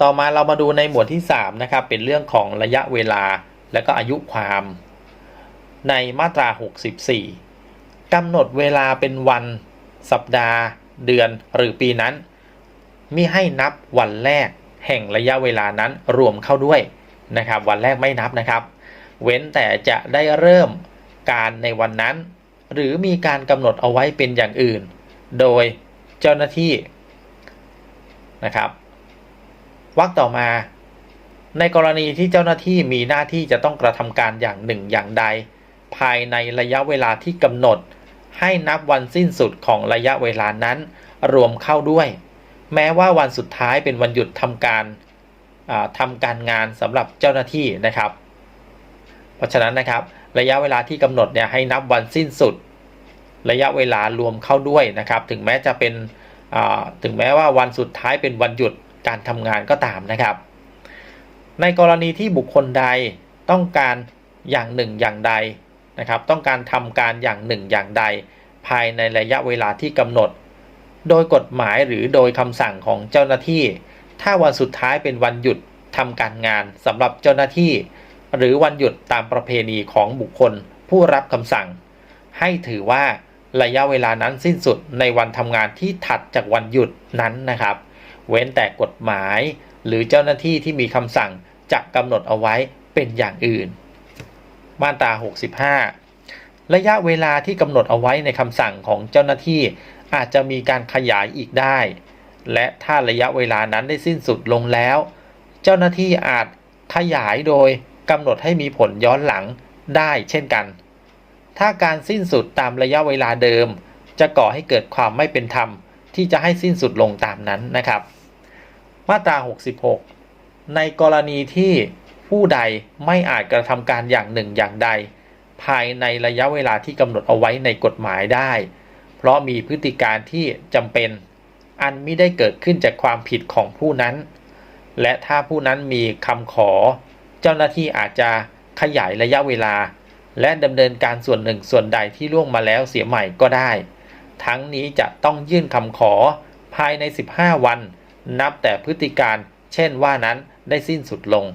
ต่อมาเรามาดูในหมวดที่ 3 นะครับ เป็นเรื่องของระยะเวลาและก็อายุความ ในมาตรา 64กำหนดเวลาเป็นวัน สัปดาห์ เดือนหรือปีนั้นมิให้นับวันแรกแห่งระยะเวลานั้นรวมเข้าด้วยนะครับ วันแรกไม่นับนะครับ เว้นแต่จะได้เริ่มการในวันนั้น หรือมีการกำหนดเอาไว้เป็นอย่างอื่น โดยเจ้าหน้าที่นะครับ วรรคต่อมา ในกรณีที่เจ้าหน้าที่มีหน้าที่จะต้องกระทำการอย่างหนึ่งอย่างใด ภายในระยะเวลาที่กำหนด ให้นับวันสิ้นสุดของระยะเวลานั้น รวมเข้าด้วย แม้ว่าวันสุดท้ายเป็นวันหยุดทำการอ่าทำการงานสำหรับเจ้าหน้าที่นะครับ เพราะฉะนั้นนะครับ ระยะเวลาที่กำหนดเนี่ยให้นับวันสิ้นสุด ระยะเวลารวมเข้าด้วยนะครับ ถึงแม้จะเป็นถึงแม้ว่าวันสุดท้ายเป็นวันหยุด การทำงานก็ตามนะครับ ในกรณีที่บุคคลใดต้องการอย่างหนึ่งอย่างใดนะครับ ต้องการทำการอย่างหนึ่งอย่างใด ภายในระยะเวลาที่กำหนด โดยกฎหมายหรือโดยคำสั่งของเจ้าหน้าที่ ถ้าวันสุดท้ายเป็นวันหยุดทำการงานสำหรับเจ้าหน้าที่ หรือวันหยุดตามประเพณีของบุคคลผู้รับคำสั่ง ให้ถือว่าระยะเวลานั้นสิ้นสุดในวันทำงานที่ถัดจากวันหยุดนั้นนะครับ เว้นแต่กฎหมาย หรือเจ้าหน้าที่ที่มีคำสั่งจะกำหนดเอาไว้เป็นอย่างอื่น มาตรา 65 ระยะเวลาที่กำหนดเอาไว้ในคำสั่งของเจ้าหน้าที่อาจจะมีการขยายอีกได้ และถ้าระยะเวลานั้นได้สิ้นสุดลงแล้ว เจ้าหน้าที่อาจขยายโดยกำหนดให้มีผลย้อนหลังได้เช่นกัน ถ้าการสิ้นสุดตามระยะเวลาเดิม จะก่อให้เกิดความไม่เป็นธรรม ที่จะให้สิ้นสุดลงตามนั้นนะครับ มาตรา 66 ในกรณีที่ผู้ใดไม่อาจกระทำการอย่างหนึ่งอย่างใด ภายในระยะเวลาที่กำหนดเอาไว้ในกฎหมายได้ เพราะมีพฤติการที่จำเป็นอันไม่ได้เกิดขึ้นจากความผิดของผู้นั้น และถ้าผู้นั้นมีคำขอ เจ้าหน้าที่อาจจะขยายระยะเวลา และดำเนินการส่วนหนึ่งส่วนใดที่ล่วงมาแล้วเสียใหม่ก็ได้ ทั้งนี้จะต้องยื่นคำขอภายใน 15 วัน นับแต่พฤติการเช่นว่านั้นได้สิ้นสุดลง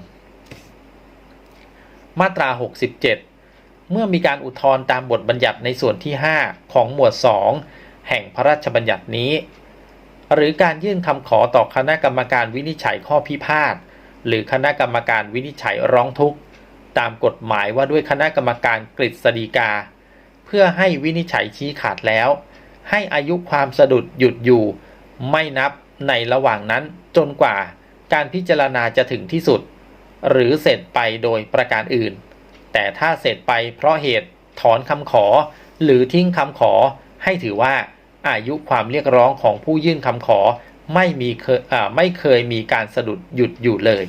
มาตรา 67 เมื่อมีการอุทธรณ์ตามบทบัญญัติในส่วนที่ 5 ของหมวด 2 แห่งพระราชบัญญัตินี้ หรือการยื่นคำขอต่อคณะกรรมการวินิจฉัยข้อพิพาทหรือคณะกรรมการวินิจฉัยร้องทุกข์ ตามกฎหมายว่าด้วยคณะกรรมการกฤษฎีกา เพื่อให้วินิจฉัยชี้ขาดแล้ว ให้อายุความสะดุดหยุดอยู่ ไม่นับในระหว่างนั้นจนกว่าการพิจารณาจะถึงที่สุด หรือเสร็จไปโดยประการอื่น แต่ถ้าเสร็จไปเพราะเหตุถอนคำขอ หรือทิ้งคำขอ ให้ถือว่าอายุความเรียกร้องของผู้ยื่นคำขอไม่มีเคยไม่เคยมีการสะดุดหยุดอยู่เลย